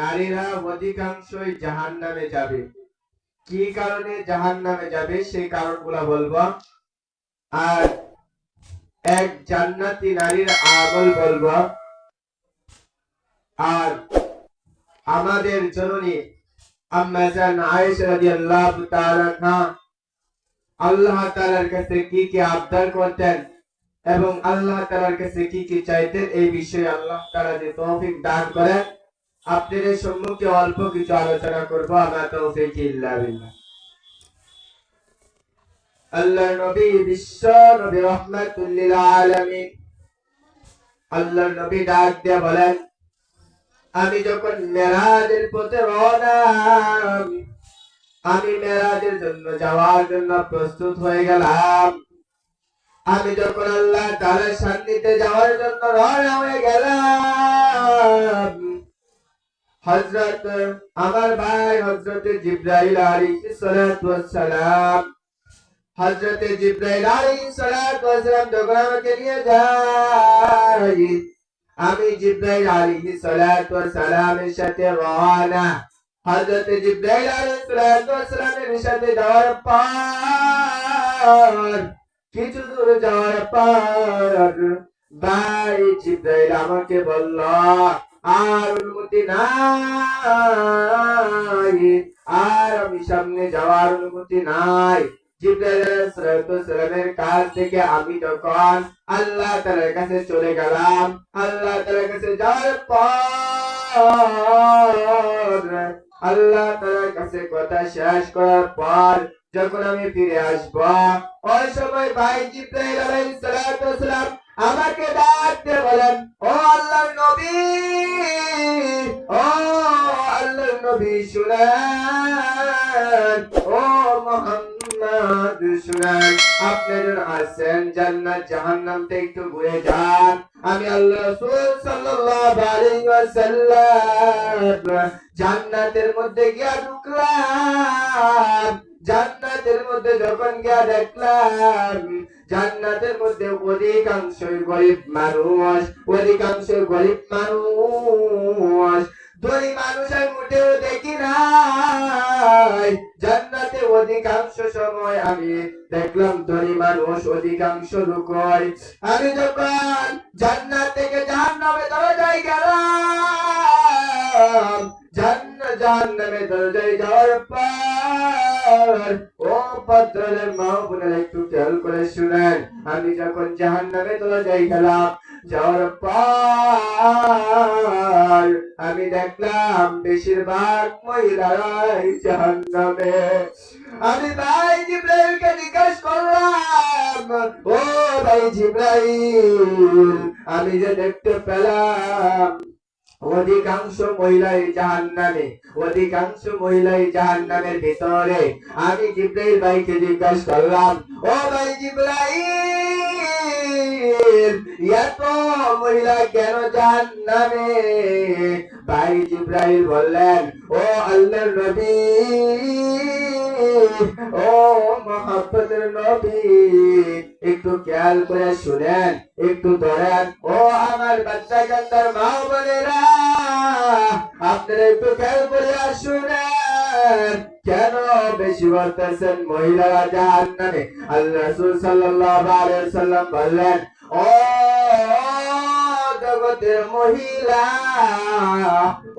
নারীরা অধিকাংশই জাহান নামে যাবে। কি কারণে জাহান নামে যাবে? সেই কারণগুলা বলব। আর এক জান্নাতি নারীর আমল বলব। আর আমাদের জননী আম্মা জান আয়েশা রাদিয়াল্লাহু তাআলা আনহা আল্লাহ তাআলার কাছে কি কি আবদার করতেন এবং আল্লাহ তাআলার কাছে কি কি চাইতেন এই বিষয়ে আল্লাহ তাআলা যে তৌফিক দান করেন। আপনাদের সম্মুখে অল্প কিছু আলোচনা করব, আমার তৌফিক ইল্লা বিল্লাহ। আল্লাহ নবী বিশ্ব নবী রহমাতুল লিল আল্লাহ নবী ডাক দিয়ে বলেন, আমি যখন মেরাজের পথে রওনা আমি মেরাজের জন্য যাওয়ার জন্য প্রস্তুত হয়ে গেলাম। আমি যখন আল্লাহ তাআলার সান্নিধ্যে যাওয়ার জন্য রওনা হয়ে গেলাম হযরত আমার ভাই হযরত জিবরাইল আলাইহিস সালাতু ওয়াস সালাম হযরত জিবরাইল আলাইহিস সালাতু ওয়াস সালাম যখন আমাকে নিয়ে যায়, আমি জিব্রাইল আলাইহিস সালাতু ওয়াস সালামের সাথে রওনা। হযরত জিব্রাইল আলাইহিস সালাতু ওয়াস সালামের সাথে যাওয়ার পর, কিছু দূর যাওয়ার পর, ভাই জিব্রাইল আমাকে বলল আর অনুমতি নাই। আর আমি সামনে যাওয়ার অনুমতি নাই। আমি যখন আল্লাহ তাআলার কাছে চলে গেলাম, আল্লাহ কাছে যাওয়ার পর, আল্লাহ তাআলার কাছে কথা শেষ করার পর যখন আমি ফিরে আসব, ওই সময় ভাই আলাইহিস সালাতু সালাম আমাকে ডাক দিয়ে বলেন, ও আল্লাহর নবী, ও আল্লাহর নবী শুনেন, ও মোহাম্মদ শুনেন আপনি যখন আসেন জান্নাত, জাহান্নাম থেকে একটু ঘুরে যান। আমি আল্লাহ রাসূল সাল্লাল্লাহু আলাইহি ওয়াসাল্লাম জান্নাতের মধ্যে গিয়া ঢুকলাম, জান্নাতের মধ্যে যখন গিয়া দেখলাম জান্নাতের মধ্যে অধিকাংশই গরিব মানুষ অধিকাংশ গরিব মানুষ। ধনী মানুষ আমি মোটেও দেখি নাই। জান্নাতে অধিকাংশ সময় আমি দেখলাম ধনী মানুষ অধিকাংশ লোক আমি যখন থেকে জাহান্নামে গেলাম জাহান্নামে যাওয়ার পর ও পত্রের মা একটু খেয়াল করে শুনেন। আমি যখন জাহান্নামে দরজায় গেলাম, যাওয়ার পর আমি দেখলাম বেশিরভাগ মহিলারাই জাহান্নামে। আমি ভাই জিব্রাইলকে জিজ্ঞেস করলাম, ও ভাই জিব্রাইল, আমি যে দেখতে পেলাম অধিকাংশ মহিলাই জাহান্নামে, অধিকাংশ মহিলাই জাহান্নামের ভিতরে। আমি জিব্রাইল ভাইকে জিজ্ঞাসা করলাম, ও ভাই জিব্রাইল, এত মহিলা কেন জাহান্নামে? ভাই জিব্রাইল বললেন, ও আল্লাহর নবী একটু খেয়াল করে শুনেন, একটু ধরেন। ও আমার বাচ্চা কান্দার মা বোনেরা, আপনারা একটু খেয়াল করে শুনেন। কেন বেশি বলতেছেন মহিলারা জাহান্নামে? আল্লাহ রাসূল সাল্লাল্লাহু আলাইহি ওয়াসাল্লাম বললেন ও জগতের মহিলা।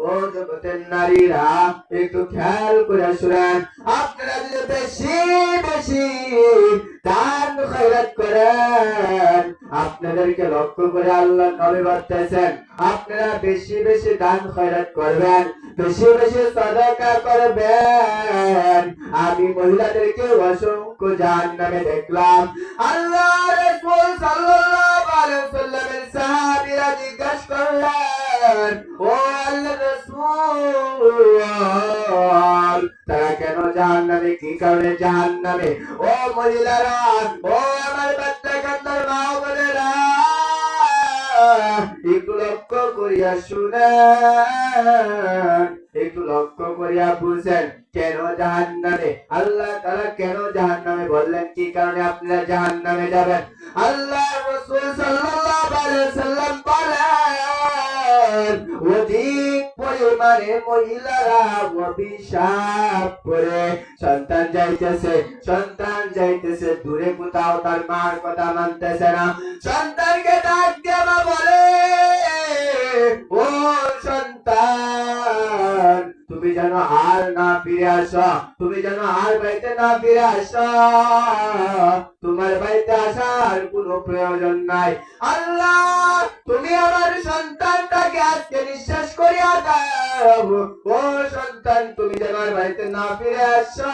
ও জগতের নারীরা একটু খেয়াল করে শুনেন আপনারা যদি বেশি বেশি দান খয়রাত করেন। আপনাদেরকে লক্ষ্য করে আল্লাহ নবী বলতেছেন, আপনারা বেশি বেশি দান খয়রাত করবেন, বেশি বেশি সাদাকা করবেন। আমি মহিলাদেরকে অসংখ্য জাহান্নামে দেখলাম। আল্লাহ রাসূল সাল্লাল্লাহু আলাইহি ওয়াসাল্লামের সাহাবীরা জিজ্ঞাসা করলেন কেন জাহান্নামে? কি কারণে জাহান্নামে? ও মহিলারা ও আমার বাচ্চা কান্দার মা বোনেরা, একটু লক্ষ্য করিয়া শুনেন, একটু লক্ষ্য করিয়া বুঝেন কেন জাহান্নামে? আল্লাহ তারা কেন জাহান্নামে বললেন, কি কারণে আপনারা জাহান্নামে যাবেন? আল্লাহ রাসূল সাল্লাম বলেন অধিক পরিমাণে মহিলারা অভিশাপ করে সন্তান যাইতেছে সন্তান যাইতেছে দূরে কোথাও তার মার কথা মানতেছে না সন্তানকে ডাক দিয়ে মা বলে ও সন্তান তুমি যেন আর না ফিরে আস, তুমি যেন আর বাড়িতে না ফিরে আস। তোমার বাড়িতে আসার কোনো প্রয়োজন নাই। আল্লাহ, তুমি আমার সন্তানটাকে আজকে নিঃশ্বাস করিয়া দাও। ও সন্তান, তুমি যেন আর বাড়িতে না ফিরে আসো।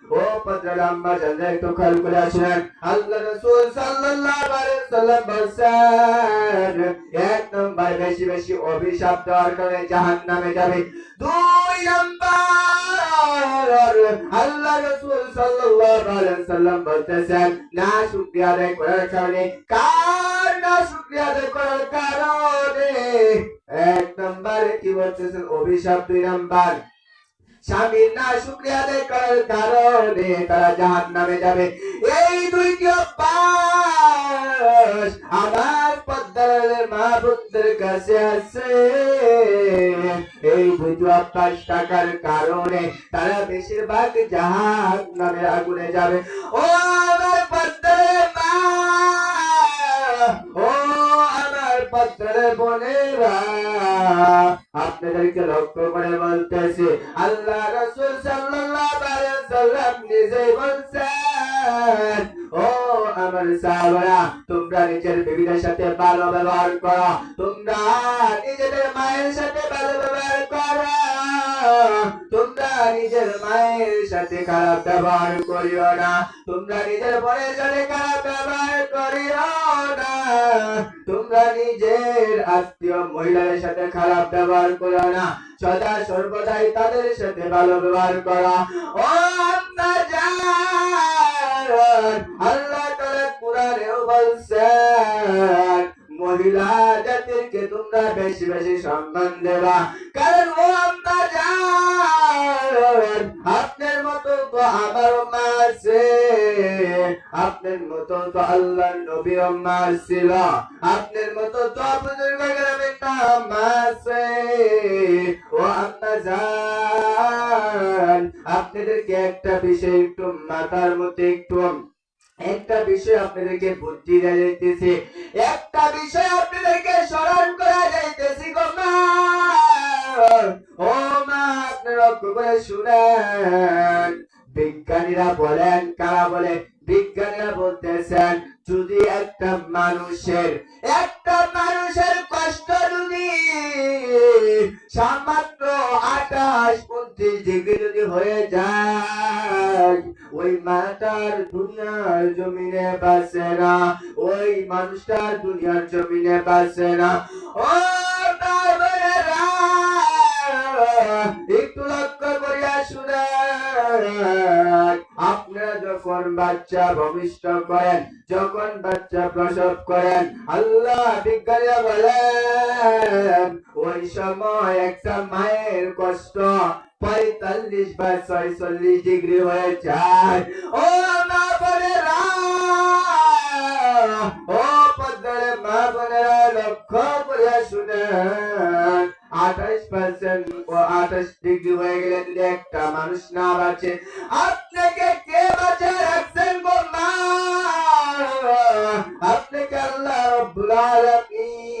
ও পদ্র আম্মা জান একটু খেয়াল করে আসেন আল্লাহ রাসূল সাল্লাল্লাহু আলাইহি সাল্লাম বলছেন এক নম্বর বেশি বেশি অভিশাপ দেওয়ার কারণে জাহান্নামে যাবে দুই নম্বর আল্লাহ রাসূল সাল্লাল্লাহু আলাইহি সাল্লাম বলতেছেন না শুকরিয়া আদায় করার কারণে কার না শুকরিয়া আদায় করার কারণে এক নম্বর কি বলতেছেন অভিশাপ দুই নম্বর স্বামীর না শুক্রিয়া আদায় করার কারণে তারা জাহান নামে যাবে। এই দুইটি অভ্যাস আমার পদ্মার মা বুদ্ধের কাছে আছে। এই দুইটি অভ্যাস থাকার কারণে তারা বেশিরভাগ জাহান নামে আগুনে যাবে। ও আমার পদ্মার মা! ও আমার পদ্মার বোনেরা আপনাদেরকে লক্ষ্য করে বলতেছি আল্লাহ রাসূল সাল্লাল্লাহু আলাইহি সাল্লাম নিজেই বলছেন ও আমার সাহাবারা তোমরা নিজের বিবিদের সাথে ভালো ব্যবহার করো। তোমরা নিজেদের মায়ের সাথে ভালো ব্যবহার করো। তোমরা নিজের মায়ের সাথে খারাপ ব্যবহার করিও না। তোমরা নিজের বোনের সাথে খারাপ ব্যবহার করিও না। তোমরা নিজের আত্মীয় মহিলাদের সাথে খারাপ ব্যবহার করো না। সদা সর্বদাই তাদের সাথে ভালো ব্যবহার করা। ও জান! আল্লাহ ও আম্মা আপনার মতো তো আমার মা আছে, আপনার নবীর মা ছিল, আপনার মতো তো গ্রামের নাম আছে। ও আম্মা জান আপনাদেরকে একটা বিষয় একটু মাথার মধ্যে একটু একটা বিষয় আপনাদেরকে বুদ্ধি দেওয়া যাইতেছে। একটা বিষয় আপনাদেরকে স্মরণ করা যাইতেছি গো ও মা, আপনারা করে শুনেন। বিজ্ঞানীরা বলেন, কারা বলে? বিজ্ঞানীরা বলতেছেন যদি একটা মানুষের একটা মানুষের কষ্ট যদি সামাত্র আঠাশ উনত্রিশ ডিগ্রি যদি হয়ে যায়, ওই মাটার দুনিয়ার জমিনে বাসে না, ওই মানুষটার দুনিয়ার জমিনে বাসে না। ও একটু লক্ষ্য করিয়া শুনেন আপনারা যখন বাচ্চা ভূমিষ্ঠ করেন, যখন বাচ্চা প্রসব করেন, আল্লাহ বিজ্ঞানীরা বলেন, ওই সময় একটা মায়ের কষ্ট পঁয়তাল্লিশ বা ছয়চল্লিশ ডিগ্রি হয়ে যায়। ও মা বোনেরা! ও পদ্মারে মা বোনেরা, লক্ষ্য করে শুনেন আঠাশ পার্সেন্ট আঠাশ ডিগ্রি হয়ে গেলে একটা মানুষ না বাঁচে, আপনাকে কে বাঁচে রাখছেন আপনাকে আল্লাহ রব্বুল আলামিন।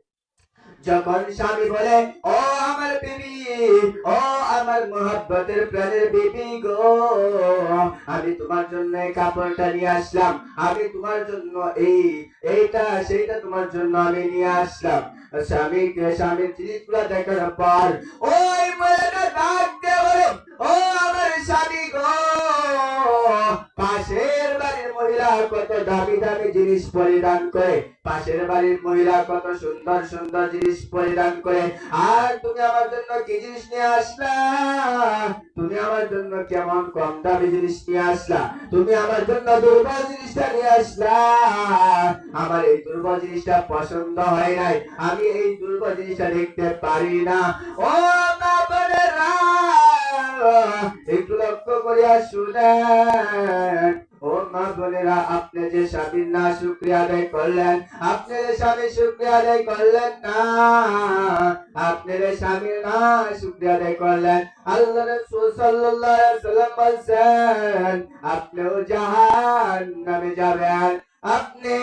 যখন স্বামী বলে ও আমার বিবি ও আমার মোহাব্বতের প্রাণের বিবি গো আমি তোমার জন্য কাপড়টা নিয়ে আসলাম। আমি তোমার জন্য এই, এইটা, সেইটা তোমার জন্য আমি নিয়ে আসলাম। স্বামীকে, স্বামীর জিনিসগুলো দেখার পর, ওই বলে ডাক কত দামি দামি জিনিস পরিধান করে, পাশের বাড়ির মহিলা কত সুন্দর সুন্দর জিনিস পরিধান করে। আর তুমি আমার জন্য কি জিনিস নিয়ে আসলা? তুমি আমার জন্য কেমন কম দামি জিনিস নিয়ে আসলা? তুমি আমার জন্য দুর্বল জিনিসটা নিয়ে আসলা? আমার এই দুর্বল জিনিসটা পছন্দ হয় নাই। আমি এই দুর্বল জিনিসটা দেখতে পারি না। ও একটু লক্ষ্য করিয়া শুনেন। আপনি আপনি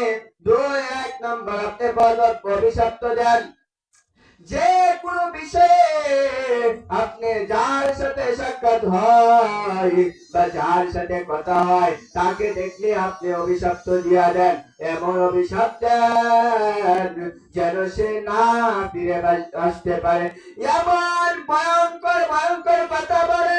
দুই, এক নম্বর, আপনি বলত অভিশপ্ত দেন। যে কোনো বিষয়ে আপনি যার সাথে সাক্ষাৎ হয় বা সাথে কথা হয়, তাকে দেখলে আপনি অভিশপ্ত দিয়া দেন। এমন অভিশাপ দেন যেন সে না ফিরে আসতে পারে। এমন ভয়ঙ্কর ভয়ঙ্কর কথা বলে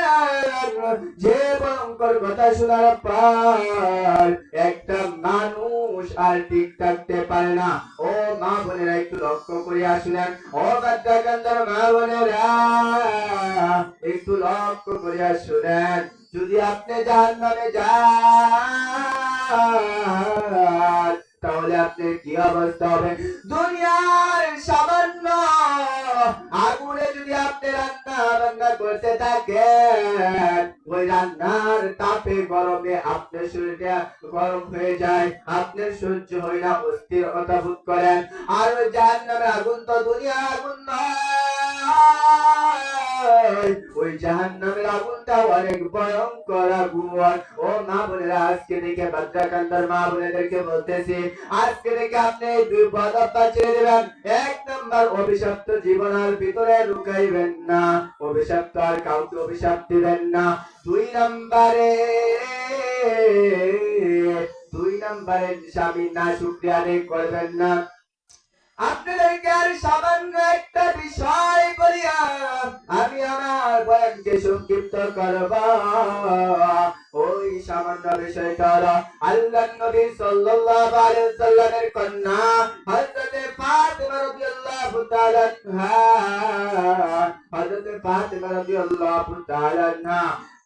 যে ভয়ঙ্কর কথা শোনার পর একটা মানুষ আর ঠিক থাকতে পারে না। ও মা বোনেরা, একটু লক্ষ্য করে আসলেন। ও বাচ্চাকান্দার মা বোনেরা, একটু লক্ষ্য করে শুনেন যদি আপনি জাহান নামে যান, তাহলে আপনার কি অবস্থা হবে? দুনিয়ার সামান্য আগুনে যদি আপনি রান্না বান্না করতে থাকেন ওই রান্নার তাপে গরমে আপনার শরীরটা গরম হয়ে যায়, আপনার সহ্য হয় না, অস্থিরতা বোধ করেন। আর ওই জাহান্নামের আগুন তো দুনিয়ার আগুন নয়। ওই জাহান্নামের আগুনটা অনেক ভয়ঙ্কর আগুন। ও মা বোনেরা, আজকে দেখে বাচ্চা মা বোনেদেরকে বলতেছি, আজকে থেকে আপনি দুই পদার্থ ছেড়ে দেবেন। এক নম্বর অভিশপ্ত জীবন আর ভিতরে লুকাইবেন না। অভিশপ্ত আর কাউকে অভিশাপ দিবেন না। দুই নম্বরে দুই নম্বরে স্বামী না শুক্রিয়া করবেন না। আপনাদেরকে সামান্য একটা বিষয় বলিয়া আমি আমার বয়ানকে সংক্ষিপ্ত করব। ওই সামান্য বিষয়টা হলো আল্লাহ নবী সাল্লাল্লাহু আলাইহি সাল্লামের কন্যা হযরত ফাতিমা রাদিয়াল্লাহু তাআলা হযরত ফাতিমা রাদিয়াল্লাহু তাআলা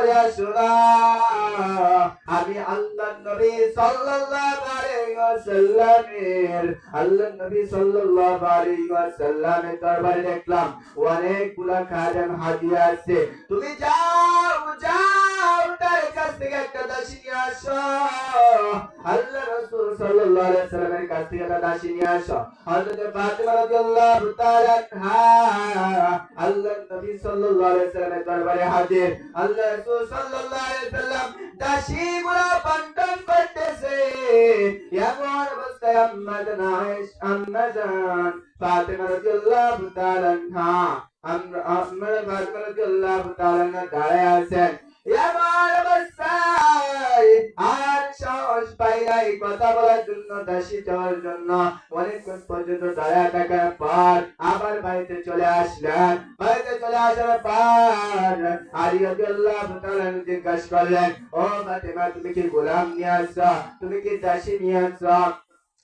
করে শোনা, আমি আল্লাহ নবী সাল্লাল্লাহু আল্লাহ নবী সাল্লাল্লাহু দরবারে দেখলাম অনেকগুলা খাজান হাদিয়া আছে। তুমি যাও যাও, তার কাছ থেকে একটা দাসী আসো। রাসূল সাল্লাল্লাহু আলাইহি ওয়াসাল্লামের কাছ থেকে দাসী নিয়ে আসো। হযরত ফাতিমা রাদিয়াল্লাহু তাআলা আনহা। আল্লাহ নবী সাল্লাল্লাহু আলাইহি ওয়াসাল্লামের দরবারে হাজির। আল্লাহ রাসূল সাল্লাল্লাহু আলাইহি ওয়াসাল্লাম দাসীগুলো বন্টন করতেছে। এমন অবস্থায় আম্মা জান আম্মা জান ফাতিমা রাদিয়াল্লাহু তাআলা আমরা ফাতিমা রাদিয়াল্লাহু তাআলা দাঁড়ায় আছেন। অনেকক্ষণ পর্যন্ত দয়া থাকার আবার বাড়িতে চলে আসলেন। বাড়িতে চলে আসার পর আলী রাদিয়াল্লাহু তাআলা জিজ্ঞাসা করলেন, ও ফাতেমা, তুমি কি গোলাম নিয়ে আসছো? তুমি কি দাসী নিয়ে আসছো?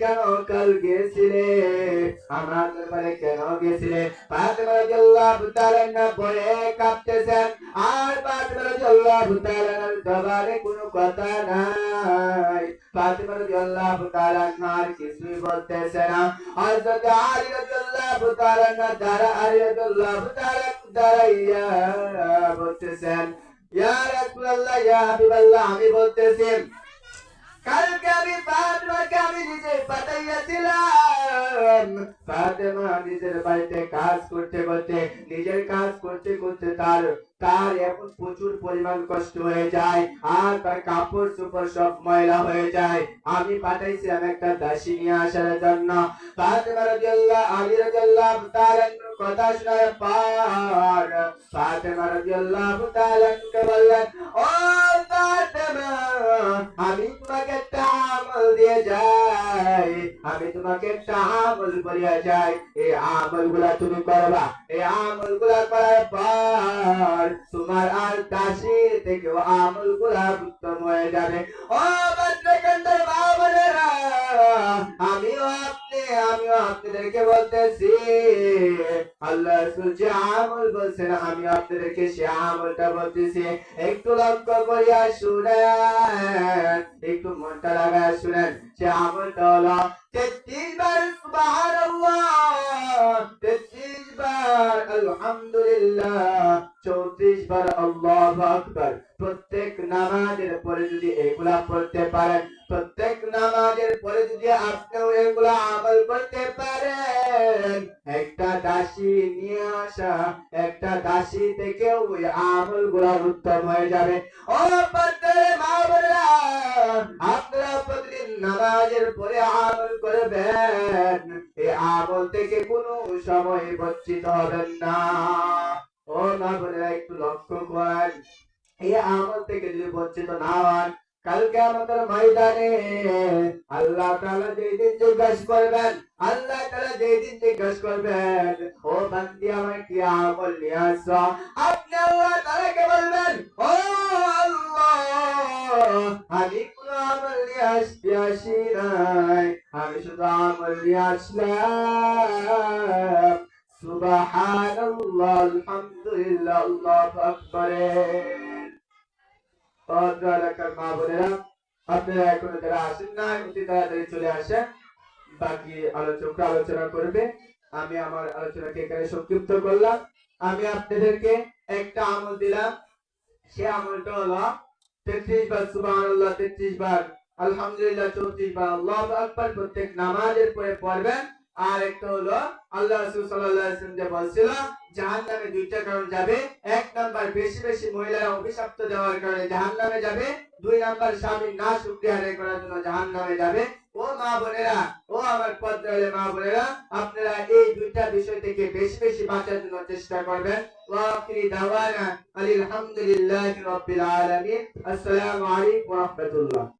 কেন কাল গেছিলে? আমার দরবারে কেন গেছিলে? ফাতেমা রাদিয়াল্লাহু তাআলা না কাঁপতেছেন। আর ফাতেমা রাদিয়াল্লাহু তাআলা দরবারে কোনো কথা নাই। ফাতেমা রাদিয়াল্লাহু তাআলা আর কিছুই বলতেছে না। হযরত আলী রাদিয়াল্লাহু তাআলা না দাঁড়া আলী রাদিয়াল্লাহু তাআলা দাঁড়াইয়া বলতেছেন, ইয়া রাসূলুল্লাহ, ইয়া হাবিবাল্লাহ, আমি বলতেছি, কালকে আমি ফাতেমাকে আমি নিজে পাঠাইয়াছিলাম আমি পাঠাইছিলাম একটা দাসী নিয়ে আসার জন্য। আমি তোমাকে একটা আমল আমি তোমাকে করিয়া যায় এই আমলগুলা তুমি করবা এই আমলগুলা করার পর তোমার আর দাসী থেকে আমলগুলা উত্তম হয়ে যাবে। ও মা বোনেরা আমিও আমি আপনাদেরকে বলতেছি একটু লক্ষ্য করিয়া শুনেন, একটু মনটা লাগায় শুনেন হলো বার আলহামদুলিল্লাহ, চৌত্রিশ বার প্রত্যেক নামাজের পরে যদি এগুলা পড়তে পারেন প্রত্যেক নামাজের পরে যদি আপনিও এগুলা আমল করতে পারেন, একটা দাসী নিয়ে আসা, একটা দাসী থেকে ওই আমলগুলা উত্তম হয়ে যাবে। ও আপনারা প্রতিদিন নামাজের পরে আমল করবেন। এই আমল থেকে কোনো সময় বঞ্চিত হবেন না। ও মা বোনেরা, একটু লক্ষ্য করেন এই আমল থেকে যদি বঞ্চিত না হন কালকে আমাদের ময়দানে আল্লাহ তাআলা যেই দিন জিজ্ঞাসা করবেন, আল্লাহ তাআলা যেই দিন জিজ্ঞাসা করবেন, ও বান্দি আমার কি আমল নিয়ে আসছো আপনি আল্লাহ তাআলাকে বলবেন, ও আল্লাহ, আমি কোনো আমল নিয়ে আসতে আসি নাই। আমি শুধু আমল নিয়ে আসলাম। সুবহানাল্লাহ, আলহামদুলিল্লাহ, আল্লাহু আকবার। আমি আমার আলোচনাকে এখানে সংক্ষিপ্ত করলাম। আমি আপনাদেরকে একটা আমল দিলাম। সে আমলটা হলো তেত্রিশ বার সুবহানাল্লাহ, তেত্রিশ বার আলহামদুলিল্লাহ, চৌত্রিশ বার আল্লাহ প্রত্যেক নামাজের পরে পড়বেন। আর একটা হলো আল্লাহ রাসূল সাল্লাল্লাহু আলাইহি ওয়াসাল্লাম যে বলছিল, জাহান্নামে দুইটা কারণ যাবে। এক নাম্বার বেশি বেশি মহিলারা অভিশপ্ত দেওয়ার কারণে জাহান্নামে যাবে। দুই নাম্বার স্বামী না শুকরিয়া আদায় করার জন্য জাহান্নামে যাবে। ও মা বোনেরা, ও আমার পদ্মালে মা বোনেরা, আপনারা এই দুইটা বিষয় থেকে বেশি বেশি বাঁচার জন্য চেষ্টা করবেন। ওয়াকিরি দাওয়ানা আলহামদুলিল্লাহি রাব্বিল আলামিন। আসসালামু আলাইকুম ওয়া রাহমাতুল্লাহ।